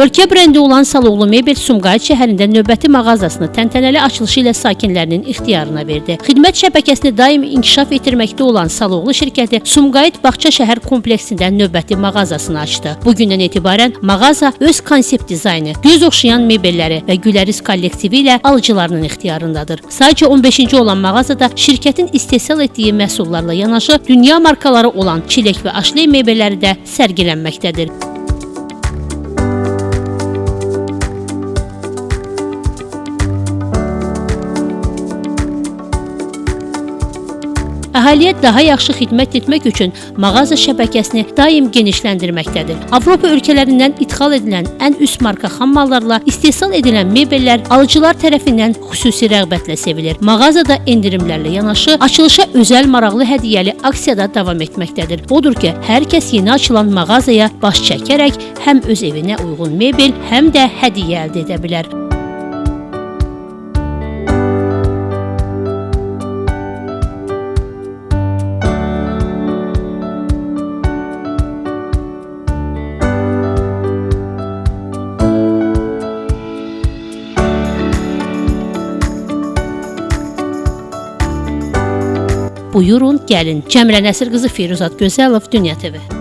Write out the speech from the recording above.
Ölkə brendi olan Saloğlu Mebel Sumqayıt şəhərində növbəti mağazasını təntənəli açılışı ilə sakinlərinin ixtiyarına verdi. Xidmət şəbəkəsini daim inkişaf etdirməkdə olan Saloğlu şirkəti Sumqayıt Bağça şəhər kompleksində növbəti mağazasını açdı. Bu gündən etibarən mağaza öz konsept dizaynı, göz oxşayan mebelləri və güləriz kollektivi ilə alıcılarının ixtiyarındadır. Sadəcə 15-ci olan mağazada şirkətin istehsal etdiyi məhsullarla yanaşı dünya markaları olan çilek və aşley mebelləri də sərgilənməkdədir. Əhaliyə daha yaxşı xidmət etmək üçün mağaza şəbəkəsini daim genişləndirməkdədir. Avropa ölkələrindən ixal edilən ən üst marka xam mallarla istehsal edilən mebellər alıcılar tərəfindən xüsusi rəğbətlə sevilir. Mağazada endirimlərlə yanaşı açılışa özəl maraqlı hədiyyəli aksiyada davam etməkdədir. Odur ki, hər kəs yeni açılan mağazaya baş çəkərək həm öz evinə uyğun mebel, həm də hədiyyə əldə edə bilər. Buyurun, gəlin. Cəmrə Nəsir qızı Firuzat Gözəlov, Dünya TV.